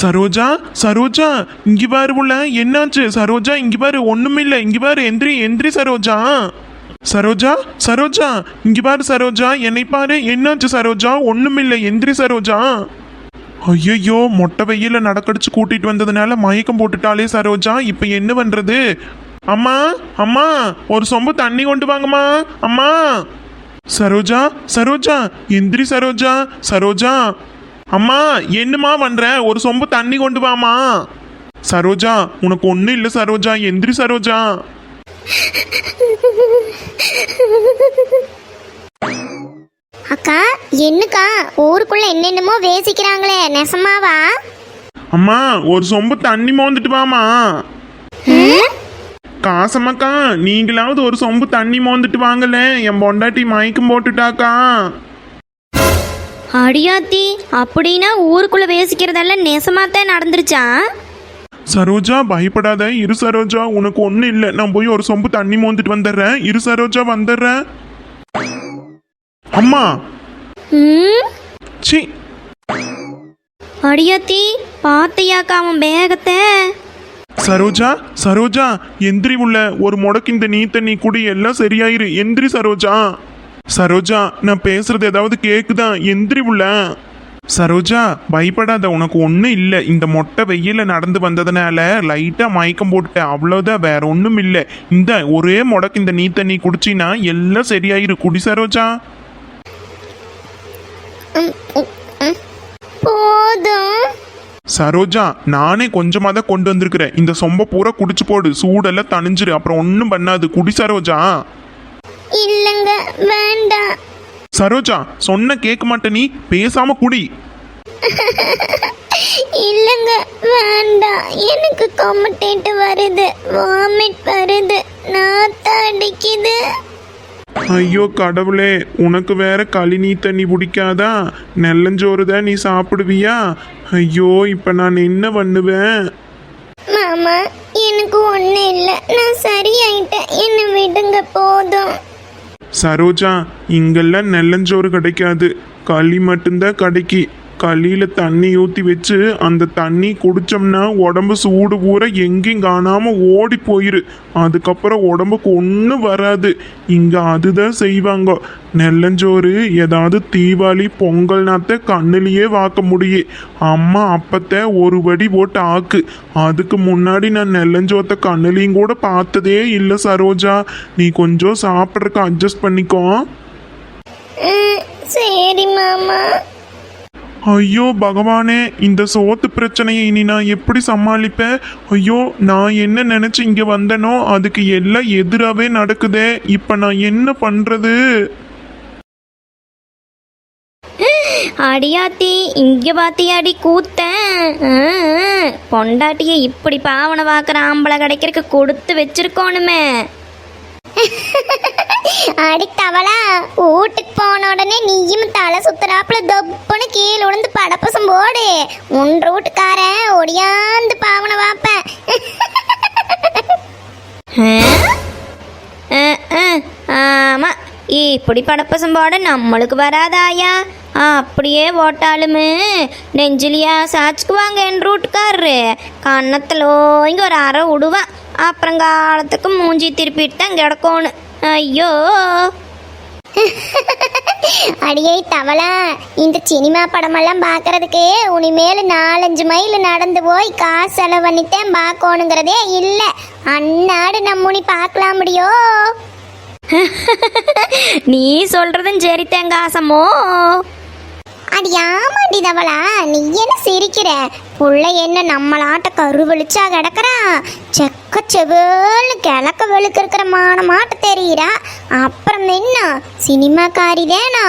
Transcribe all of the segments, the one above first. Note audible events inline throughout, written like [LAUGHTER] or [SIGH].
சரோஜா சரோஜா இங்க பாரு உள்ள என்னாச்சு? சரோஜா இங்க பாரு ஒண்ணுமில்ல. இங்க பாரு எந்திரி எந்திரி சரோஜா. சரோஜா சரோஜா இங்க பாரு சரோஜா என்னை பாரு என்னாச்சு சரோஜா? ஒண்ணுமில்ல எந்திரி சரோஜா. ஐயோ மொட்டை வெயில நடக்கடிச்சு கூட்டிட்டு வந்ததுனால மயக்கம் போட்டுட்டாலே சரோஜா இப்ப என்ன பண்றது? அம்மா அம்மா ஒரு சொம்பு தண்ணி கொண்டு வாங்கம்மா அம்மா. சரோஜா சரோஜா எந்திரி சரோஜா சரோஜா. அம்மா என்னம்மா பண்ற? ஒரு சொம்பு தண்ணி கொண்டு வாமா சரோஜா உனக்கு ஒன்றும் இல்லை சரோஜா எந்திரி சரோஜா. அக்கா என்னக்கா? ஊருக்குள்ள என்னென்னமோ வேசிக்கிறாங்களே நெசமாவா? அம்மா ஒரு சொம்பு தண்ணி மோந்துட்டு வாமா? காசமாக்கா நீங்களாவது ஒரு சொம்பு தண்ணி மோந்துட்டு வாங்கல என் பொண்டாட்டி மயக்கம் போட்டுட்டாக்கா. அடியாத்தி அப்படின்னா ஊருக்குள்ள வேசிக்கிறதெல்லாம் நெசமாத்தான் நடந்துருச்சா? சரோஜா பயப்படாத. இரு சரோஜா உனக்கு ஒன்றும் இல்லை. நான் போய் ஒரு சொம்பு தண்ணி மோந்துட்டு வந்துடுறேன். இரு சரோஜா வந்துடுறேன். அம்மா! சி அடியாத்தி பார்த்தையாக்கா அவன் வேகத்தை சரோஜா சரோஜா எந்திரி உள்ள. ஒரு முடக்கு இந்த நீ தண்ணி குடி எல்லாம் சரியாயிரு. எந்திரி சரோஜா. சரோஜா நான் பேசுறது ஏதாவது கேக்குதா? எந்திரி உள்ள. சரோஜா பயப்படாத உனக்கு ஒன்றும் இல்லை. இந்த மொட்டை வெயில நடந்து வந்ததுனால லைட்டாக மயக்கம் போட்டுட்டேன். அவ்வளோதான் வேற ஒன்றும் இல்லை. இந்த ஒரே முடக்கு இந்த நீ தண்ணி குடிச்சினா எல்லாம் சரியாயிரு. குடி சரோஜா. போதும். சரோஜா நானே கொஞ்சமாக தான் கொண்டு வந்திருக்கிறேன். இந்த சொம்ப பூரா குடிச்சு போடு. சூடெல்லாம் தணிஞ்சிரு. அப்புறம் ஒன்றும் பண்ணாது. குடி சரோஜா. இல்லைங்க வேண்டாம். சரோஜா சொன்ன கேட்க மாட்ட நீ பேசாம குடி. இல்லைங்க வேண்டாம். எனக்கு கொமட்டேட்டு வருது வாமிட் வருது நாத்தம் அடிக்குது. ஐயோ கடவுளே உனக்கு வேற களி நீ தண்ணி பிடிக்காதா நெல்லஞ்சோறு தான் நீ சாப்பிடுவியா? ஐயோ இப்ப நான் என்ன பண்ணுவேன்? மாமா எனக்கு ஒன்றும் இல்லை. நான் சரியாயிட்டேன். என்னை விடுங்க போதும். சரோஜா இங்கெல்லாம் நெல்லஞ்சோறு கிடைக்காது. களி மட்டும்தான் கிடைக்கி. களியில தண்ணி ஊற்றி வச்சு அந்த தண்ணி குடிச்சோம்னா உடம்பு சூடு பூரா எங்கேயும் காணாம ஓடி போயிரு. அதுக்கப்புறம் உடம்புக்கு ஒன்றும் வராது. இங்க அதுதான் செய்வாங்க. நெல்லஞ்சோறு ஏதாவது தீபாவளி பொங்கல்னாத்த கண்ணிலேயே வாக்க முடியும் அம்மா அப்பத்த ஒரு வடி போட்டு ஆக்கு. அதுக்கு முன்னாடி நான் நெல்லஞ்சோத்த கண்ணுலையும் கூட பார்த்ததே இல்லை சரோஜா. நீ கொஞ்சம் சாப்பிட்றதுக்கு அட்ஜஸ்ட் பண்ணிக்கோ. சரி மாமா. ஐயோ பகவானே இந்த சோத்து பிரச்சனையை இனி நான் எப்படி சமாளிப்பேன்? ஐயோ நான் என்ன நினைச்சு இங்கே வந்தனோ அதுக்கு எல்லாம் எதிராகவே நடக்குதே. இப்போ நான் என்ன பண்ணுறது அடியாத்தி இங்க பாத்தியாடி கூத்தேன். பொண்டாட்டிய இப்படி பாவனை பார்க்குற ஆம்பளை கிடைக்கிறதுக்கு கொடுத்து வச்சிருக்கோணுமே. அடித்தவளா. வீட்டுக்கு போன உடனே நீயும் தலை சுத்துறாப்புல தொப்புன்னு கீழே விழுந்து படப்பசம் போடு. உன் வீட்டுக்காரன் ஒடியாந்து பாவனை வாப்பேன் ஆமா. இப்படி படப்பசம் போட நம்மளுக்கு வராதாயா? அப்படியே போட்டாலுமே நெஞ்சிலியா சாச்சுக்குவாங்க என் ரூட்டுக்காரரு கன்னத்தில் இங்கே ஒரு அரை விடுவான் அப்புறம் காலத்துக்கு மூஞ்சி திருப்பிட்டு தான் கிடக்கணும் ஐயோ. அடியே தவளா. இந்த சினிமா படமெல்லாம் பார்க்கறதுக்கு உனிமேல் நாலஞ்சு மைல் நடந்து போய் காசு செலவு பண்ணிட்டேன் பார்க்கணுங்கிறதே இல்லை. அந்நாடு நம்முனி பார்க்கலாம் முடியோ? நீ சொல்றதும் சரி தேங்காசமோ அடி ஆமாடி தவளா. நீ என்ன சிரிக்கிற? புள்ள என்ன நம்மளாட்ட கரு வெளிச்சா செக்க செவல்னு கிழக்க வெளுக்க இருக்கிற மானமாட்ட தெரியுறா? அப்புறம் என்ன? சினிமாக்காரி தானா?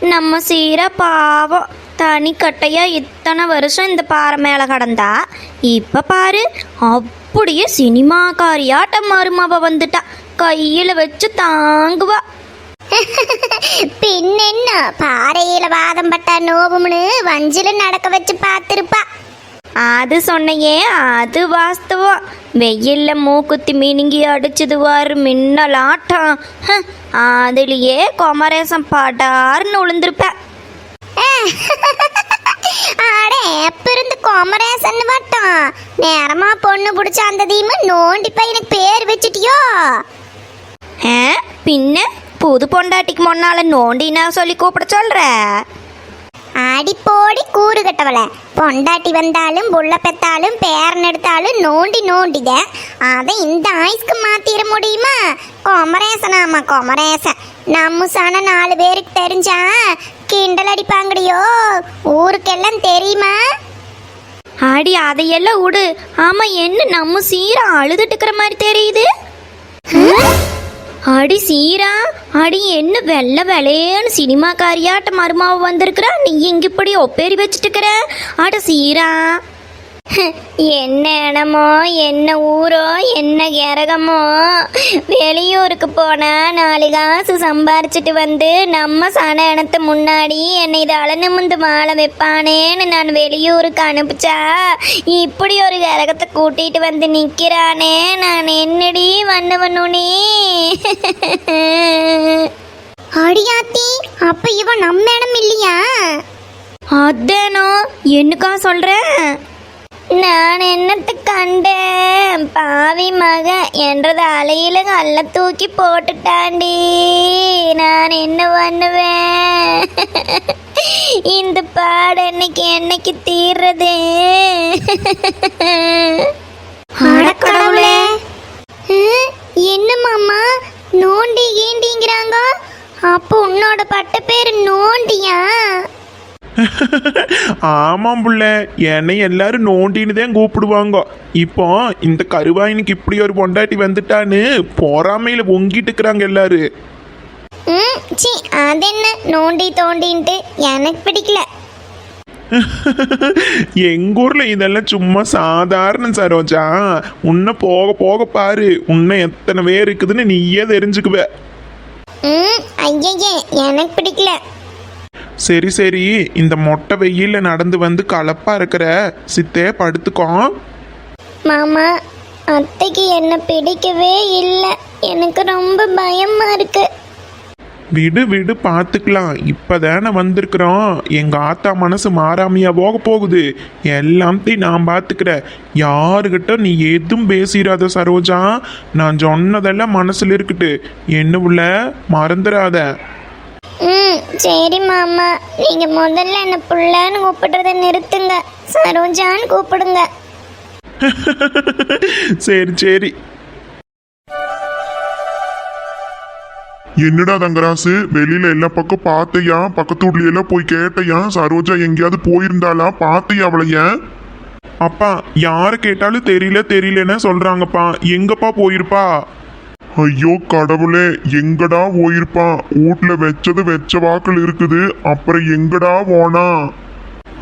நம்ம சீர பாவம். தனி கட்டையா இத்தனை வருஷம் இந்த பாறை மேலே கடந்தா? இப்ப பாரு அப்படியே சினிமாக்காரியாட்ட மருமவ வந்துட்டா. கையில வச்சு தாங்குவா. பின்னென்ன பாறையில வாதம் பட்டா நோவும்னு வஞ்சில நடக்க வச்சு பார்த்திருப்பா அது சொன்னையே அது வாஸ்தவம் வெயில்ல மூக்குத்தி மினுங்கி அடிச்சது வாரு மின்னலாட்டம் ஹ, அதுலயே குமரேசம் படார்னு விழுந்திருப்ப ஆட எப்ப இருந்து குமரேசன் வட்டம் நேரமா பொண்ணு பிடிச்ச அந்த தீம நோண்டி பையனுக்கு பேர் வச்சிட்டியோ பின்ன புது பொண்டாட்டிக்கு முன்னால நோண்டினா சொல்லி கூப்பிட சொல்ற? அடி போடி கூறு கட்டவள. பொண்டாட்டி வந்தாலும் புள்ள பெத்தாலும் பேரன் எடுத்தாலும் நோண்டி நோண்டித அதை இந்த ஆயுஸ்க்கு மாத்திர முடியுமா? குமரேசனாமா குமரேசன். நம்ம சான நாலு பேருக்கு தெரிஞ்சா கிண்டல் அடிப்பாங்கடியோ? ஊருக்கெல்லாம் தெரியுமா? அடி அதையெல்லாம் விடு. ஆமா என்ன நம்ம சீரா அழுதுட்டு இருக்கிற மாதிரி தெரியுது? அடி சீரா அடி என்ன வெள்ளை வெளையன்னு சினிமாக்காரியாட்ட மருமாவை வந்திருக்கிறா? நீ இங்க இப்படி ஒப்பேரி வச்சுட்டு இருக்கிற அட சீரா. என்ன இடமோ என்ன ஊரோ என்ன கிரகமோ. வெளியூருக்கு போனா நாலு காசு சம்பாரிச்சிட்டு வந்து நம்ம சன இனத்து முன்னாடி என்னை இதால நிமிந்து மாலை வைப்பானேன்னு நான் வெளியூருக்கு அனுப்பிச்சா இப்படி ஒரு கிரகத்தை கூட்டிட்டு வந்து நிக்கிறானே நான் என்னடி வண்ணவனுனே அடியாத்தி அப்ப இவன் நம்ம இடம் இல்லையா? அதேனோ என்னக்கா சொல்றேன் நான் என்னத்தை கண்டேன்? பாவி மக என்றது அலையில கல்ல தூக்கி போட்டுட்டாண்டி. நான் என்ன பண்ணுவேன்? இந்த பாடு என்னைக்கு என்னைக்கு தீர்றது? என்ன மாமா? நோண்டி ஏண்டிங்கிறாங்க? அப்போ உன்னோட பட்ட பேர் நோண்டியா? [LAUGHS] ஆமாம் புள்ள. என்னை எல்லாரும் நோண்டின்னு தான் கூப்பிடுவாங்க. இப்போ இந்த கருவாயினுக்கு இப்படி ஒரு பொண்டாட்டி வந்துட்டான்னு பொறாமையில பொங்கிட்டு இருக்கிறாங்க எல்லாரும். ம் சி அதென்ன? நோண்டி தோண்டின்ட்டு எனக்கு பிடிக்கல. [LAUGHS] எங்க ஊர்ல இதெல்லாம் சும்மா சாதாரண சரோஜா. உன்னை போக போக பாரு. உன்னை எத்தனை பேர் இருக்குதுன்னு நீயே தெரிஞ்சுக்குவ. ம் ஐயையே எனக்கு பிடிக்கல. சரி சரி இந்த மொட்டை வெயில்ல நடந்து வந்து கலப்பா இருக்கிற சித்தே படுத்துக்கோ. மாமா அத்தைக்கு என்ன பிடிக்கவே இல்லை. எனக்கு ரொம்ப பயமா இருக்கு. விடு விடு பார்த்துக்கலாம் இப்போதானே வந்திருக்கிறோம். எங்க ஆத்தா மனசு மாறாமையா போக போகுது. எல்லாத்தையும் நான் பார்த்துக்கிறேன் யாருக்கிட்ட நீ எதுவும் பேசிடாத சரோஜா. நான் சொன்னதெல்லாம் மனசுல இருக்கட்டு. என்ன உள்ள? மறந்துடாத ம் சரி மாமா. நீங்கள் முதல்ல என்ன புள்ளன்னு கூப்பிடுறத நிறுத்துங்க. சரோஜான்னு கூப்பிடுங்க. [LAUGHS] சரி சரி. என்னடா தங்கராசு? வெளியில எல்லா பக்கம் பார்த்தையா? பக்கத்து வீட்ல எல்லாம் போய் கேட்டையா? சரோஜா எங்கேயாவது போயிருந்தாளா? பார்த்தையா அவளைய அப்பா யாரை கேட்டாலும் தெரியல தெரியலன்னு சொல்றாங்கப்பா. எங்கப்பா போயிருப்பா? ஐயோ கடவுளே எங்கடா போயிருப்பான் வீட்ல வச்சது வச்ச வாக்கில் இருக்குது அப்புறம் எங்கடா போனா?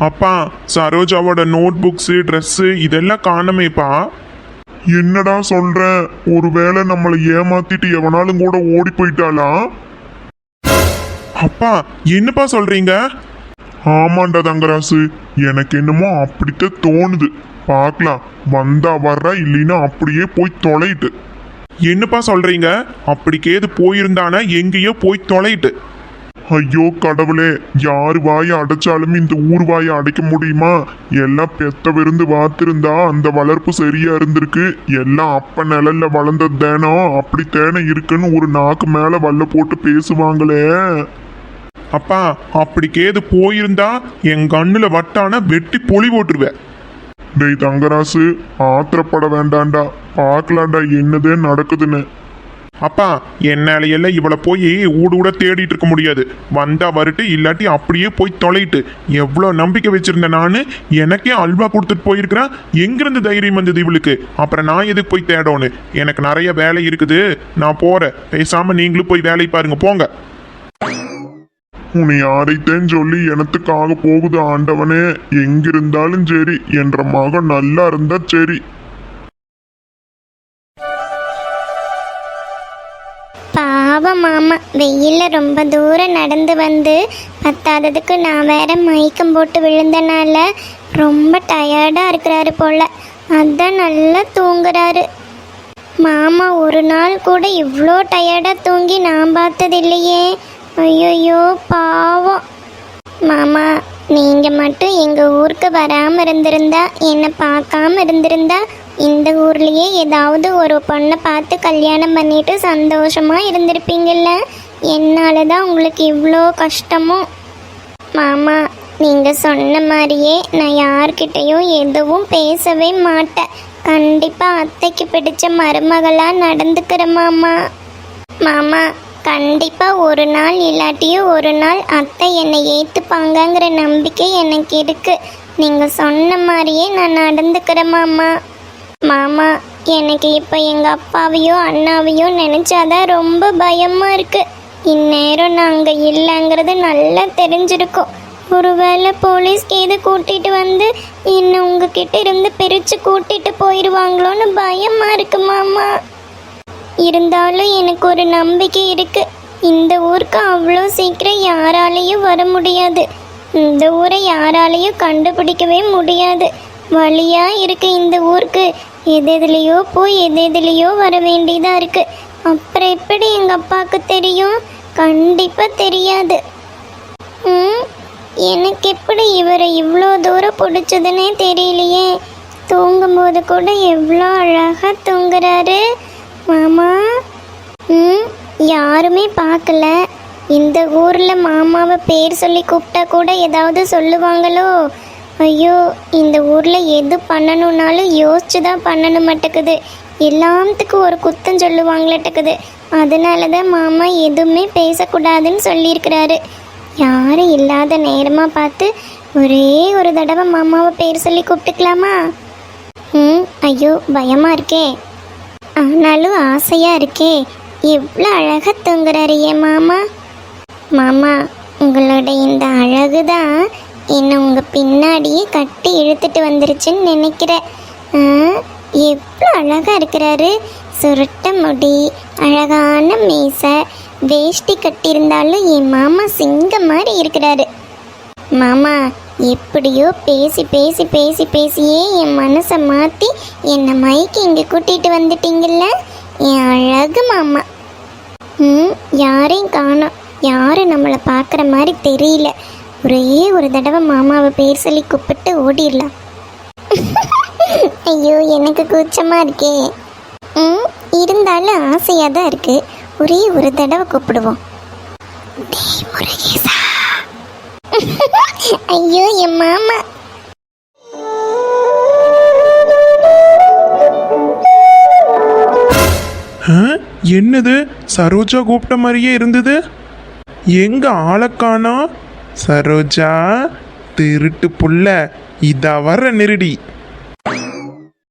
அப்பா சரோஜாவோட நோட் புக்ஸு ட்ரெஸ்ஸு இதெல்லாம் காணமேப்பா. என்னடா சொல்ற? ஒருவேளை நம்மளை ஏமாத்திட்டு எவனாலும் கூட ஓடி போயிட்டாளா? அப்பா என்னப்பா சொல்றீங்க? ஆமாண்டா தங்கராசு எனக்கு என்னமோ அப்படித்தான் தோணுது. பார்க்கலாம் வந்தா வர்றா இல்லைன்னா அப்படியே போய் தொலைட்டு. என்னப்பா சொல்றீங்க? அப்படிக்கேது போயிருந்தானா எங்கேயோ போய் தொலைட்டு. ஐயோ கடவுளே யார் வாயை அடைச்சாலும் இந்த ஊர் வாயை அடைக்க முடியுமா? எல்லாம் பெத்த விருந்து வாத்திருந்தா அந்த வளர்ப்பு சரியா இருந்திருக்கு. எல்லாம் அப்ப நிழல்ல வளர்ந்தது தேனோ? அப்படி தேனை இருக்குன்னு ஒரு நாக்கு மேல வல்ல போட்டு பேசுவாங்களே. அப்பா அப்படிக்கேது போயிருந்தா என் கண்ணுல வட்டான வெட்டி பொலி போட்டுருவேன். டேய் தங்கராசு ஆத்திரப்பட வேண்டாண்டா. பார்க்கலாண்டா என்னதே நடக்குதுன்னு. அப்பா என்னாலையெல்லாம் இவளை போய் ஊடு ஊட தேடிட்டு இருக்க முடியாது. வந்தா வரட்டு இல்லாட்டி அப்படியே போய் தொலைட்டு. எவ்வளோ நம்பிக்கை வச்சிருந்தேன் நான் எனக்கே அல்வா கொடுத்துட்டு போயிருக்கிறேன். எங்கிருந்து தைரியம் வந்தது இவளுக்கு? அப்புறம் நான் எதுக்கு போய் தேடணும் எனக்கு நிறைய வேலை இருக்குது. நான் போறேன். பேசாம நீங்களும் போய் வேலை பாருங்க. போங்க. உன்னை யாரைத்தேன்னு சொல்லி எனத்துக்காக போகுது ஆண்டவனே. எங்கிருந்தாலும் சரி என்ற மகன் நல்லா இருந்தா சரி. பாவம் மாமா வெயில்ல ரொம்ப தூரம் நடந்து வந்து பத்தாததுக்கு நான் வேற மயக்கம் போட்டு விழுந்தனால ரொம்ப டயர்டா இருக்கிறாரு போல. அதான் நல்லா தூங்குறாரு. மாமா ஒரு நாள் கூட இவ்வளோ டயர்டாக தூங்கி நான் பார்த்தது இல்லையே ஐயோ பாவம். மாமா நீங்கள் மட்டும் எங்கள் ஊருக்கு வராமல் இருந்திருந்தா என்னை பார்க்காம இருந்திருந்தா இந்த ஊர்லேயே ஏதாவது ஒரு பொண்ணை பார்த்து கல்யாணம் பண்ணிட்டு சந்தோஷமாக இருந்திருப்பீங்கள்ல என்னால் தான் உங்களுக்கு இவ்வளோ கஷ்டமோ? மாமா நீங்கள் சொன்ன மாதிரியே நான் யார்கிட்டயும் எதுவும் பேசவே மாட்டேன். கண்டிப்பாக அத்தைக்கு பிடிச்ச மருமகளாக நடந்துக்கிறேன் மாமா. மாமா கண்டிப்பாக ஒரு நாள் இல்லாட்டியும் ஒரு நாள் அத்தை என்னை ஏற்றுப்பாங்கங்கிற நம்பிக்கை எனக்கு இருக்குது நீங்கள் சொன்ன மாதிரியே நான் நடந்துக்கிறேன் மாமா. மாமா எனக்கு இப்போ எங்கள் அப்பாவையோ அண்ணாவையோ நினச்சாதான் ரொம்ப பயமாக இருக்குது இந்நேரம் நாங்கள் இல்லைங்கிறது நல்லா தெரிஞ்சிருக்கோம். ஒருவேளை போலீஸ்க்கு எது கூட்டிகிட்டு வந்து என்னை உங்ககிட்ட இருந்து பிரித்து கூட்டிட்டு போயிடுவாங்களோன்னு பயமாக இருக்கு மாமா. இருந்தாலும் எனக்கு ஒரு நம்பிக்கை இருக்கு. இந்த ஊருக்கு அவ்வளோ சீக்கிரம் யாராலையும் வர முடியாது. இந்த ஊரை யாராலையும் கண்டுபிடிக்கவே முடியாது. வழியா இருக்கு இந்த ஊருக்கு. எது எதுலேயோ போய் எது எதுலேயோ வர வேண்டியதாக இருக்கு. அப்புறம் எப்படி எங்கள் அப்பாவுக்கு தெரியும்? கண்டிப்பாக தெரியாது. ம் எனக்கு எப்படி இவரை இவ்வளோ தூரம் பிடிச்சதுன்னே தெரியலையே. தூங்கும்போது கூட எவ்வளோ அழகாக தூங்குறாரு. மாமா? ம் யாருமே பார்க்கல. இந்த ஊரில் மாமாவை பேர் சொல்லி கூப்பிட்டா கூட ஏதாவது சொல்லுவாங்களோ? ஐயோ இந்த ஊரில் எது பண்ணணும்னாலும் யோசிச்சு தான் பண்ணணும் மாட்டேக்குது எல்லாத்துக்கும் ஒரு குத்தம் சொல்லுவாங்களட்டக்குது அதனால தான் மாமா எதுவுமே பேசக்கூடாதுன்னு சொல்லியிருக்கிறாரு. யாரும் இல்லாத நேரமாக பார்த்து ஒரே ஒரு தடவை மாமாவை பேர் சொல்லி கூப்பிட்டுக்கலாமா? ம் ஐயோ பயமாக இருக்கே. ஆனாலும் ஆசையாக இருக்கே. எவ்வளோ அழகாக தூங்குறாரு ஏன் மாமா. மாமா உங்களோட இந்த அழகு தான் என்னை உங்கள் பின்னாடியே கட்டி இழுத்துட்டு வந்துருச்சுன்னு நினைக்கிறேன். எவ்வளோ அழகாக இருக்கிறாரு. சுருட்ட முடி அழகான மீசை வேஷ்டி கட்டியிருந்தாலும் என் மாமா சிங்கம் மாதிரி இருக்கிறாரு. மாமா எப்படியோ பேசி பேசி பேசி பேசியே என் மனசை மாற்றி என்னை மைக்கு இங்கே கூட்டிகிட்டு வந்துட்டீங்கல்ல? என் அழகு மாமா. ம் யாரையும் காணோம் யாரும் நம்மளை பார்க்குற மாதிரி தெரியல. ஒரே ஒரு தடவை மாமாவை பேர் சொல்லி கூப்பிட்டு ஓடிடலாம். ஐயோ எனக்கு கூச்சமாக இருக்கே. ம் இருந்தாலும் ஆசையாக தான் இருக்குது ஒரே ஒரு தடவை கூப்பிடுவோம். முருகேசா. [LAUGHS] ஐயோ என் மாமா. ஆ? என்னது? சரோஜா கூப்பிட்ட மாதிரியே இருந்தது? எங்க ஆளக்கானா சரோஜா திருட்டு புள்ள. இதா வர நெருடி.